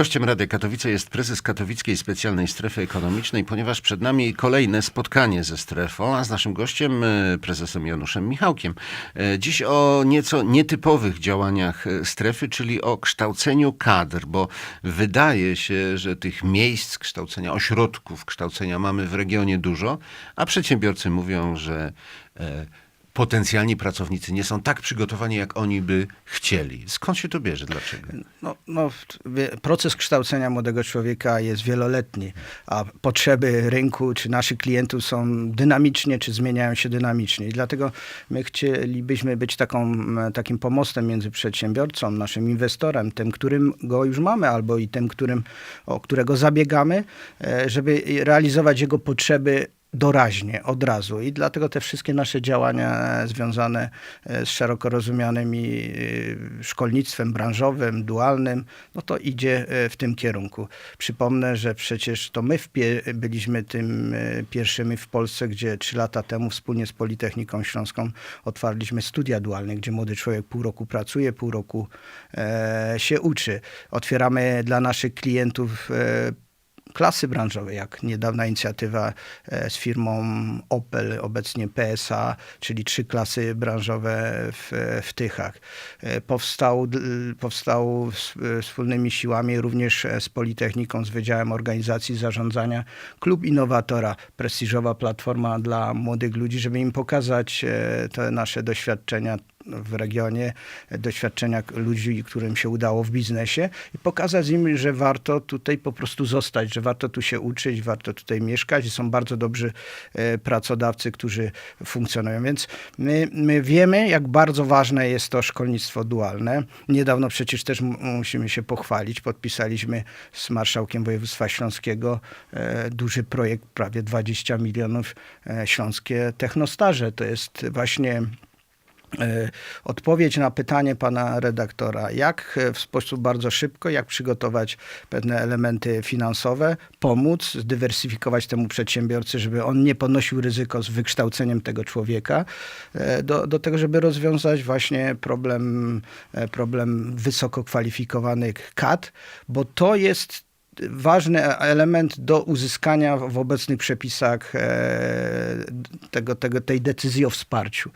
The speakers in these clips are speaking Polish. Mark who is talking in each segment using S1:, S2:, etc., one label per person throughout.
S1: Gościem Rady Katowice jest prezes Katowickiej Specjalnej Strefy Ekonomicznej, ponieważ przed nami kolejne spotkanie ze strefą, a z naszym gościem, e, prezesem Januszem Michałkiem. E, Dziś o nieco nietypowych działaniach e, strefy, czyli o kształceniu kadr, bo wydaje się, że tych miejsc kształcenia, ośrodków kształcenia mamy w regionie dużo, a przedsiębiorcy mówią, że potencjalni pracownicy nie są tak przygotowani, jak oni by chcieli. Skąd się to bierze? Dlaczego?
S2: No, no, proces kształcenia młodego człowieka jest wieloletni, a potrzeby rynku czy naszych klientów są dynamicznie, czy zmieniają się dynamicznie. I dlatego my chcielibyśmy być taką, takim pomostem między przedsiębiorcą, naszym inwestorem, tym, którym go już mamy, albo i tym, którym, o którego zabiegamy, e, żeby realizować jego potrzeby doraźnie, od razu. I dlatego te wszystkie nasze działania związane e, z szeroko rozumianym i, e, szkolnictwem branżowym, dualnym, no to idzie e, w tym kierunku. Przypomnę, że przecież to my byliśmy tym e, pierwszymi w Polsce, gdzie trzy lata temu wspólnie z Politechniką Śląską otwarliśmy studia dualne, gdzie młody człowiek pół roku pracuje, pół roku e, się uczy. Otwieramy dla naszych klientów e, klasy branżowe, jak niedawna inicjatywa e, z firmą Opel, obecnie PSA, czyli trzy klasy branżowe w, w Tychach. E, Powstał, powstał e, wspólnymi siłami również e, z Politechniką, z Wydziałem Organizacji Zarządzania Klub Innowatora, prestiżowa platforma dla młodych ludzi, żeby im pokazać e, te nasze doświadczenia w regionie, doświadczenia ludzi, którym się udało w biznesie i pokazać im, że warto tutaj po prostu zostać, że warto tu się uczyć, warto tutaj mieszkać. I Są bardzo dobrzy e, pracodawcy, którzy funkcjonują. Więc my, my wiemy, jak bardzo ważne jest to szkolnictwo dualne. Niedawno przecież też musimy się pochwalić. Podpisaliśmy z marszałkiem województwa śląskiego e, duży projekt, prawie 20 milionów e, śląskie technostaże. To jest właśnie odpowiedź na pytanie pana redaktora, jak e, w sposób bardzo szybko, jak przygotować pewne elementy finansowe, pomóc, zdywersyfikować temu przedsiębiorcy, żeby on nie ponosił ryzyko z wykształceniem tego człowieka, e, do, do tego, żeby rozwiązać właśnie problem, e, problem wysoko kwalifikowanych kadr, bo to jest ważny element do uzyskania w obecnych przepisach e, tego, tego, tej decyzji o wsparciu.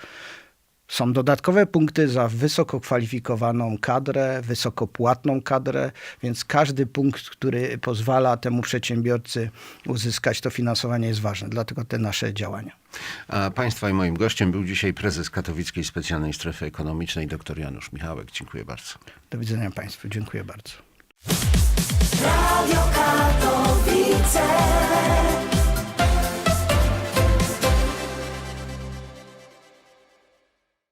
S2: Są dodatkowe punkty za wysoko kwalifikowaną kadrę, wysoko płatną kadrę, więc każdy punkt, który pozwala temu przedsiębiorcy uzyskać to finansowanie jest ważny. Dlatego te nasze działania.
S1: A Państwa i moim gościem był dzisiaj prezes Katowickiej Specjalnej Strefy Ekonomicznej, dr Janusz Michałek. Dziękuję bardzo.
S2: Do widzenia Państwu. Dziękuję bardzo.
S3: Radio Katowice.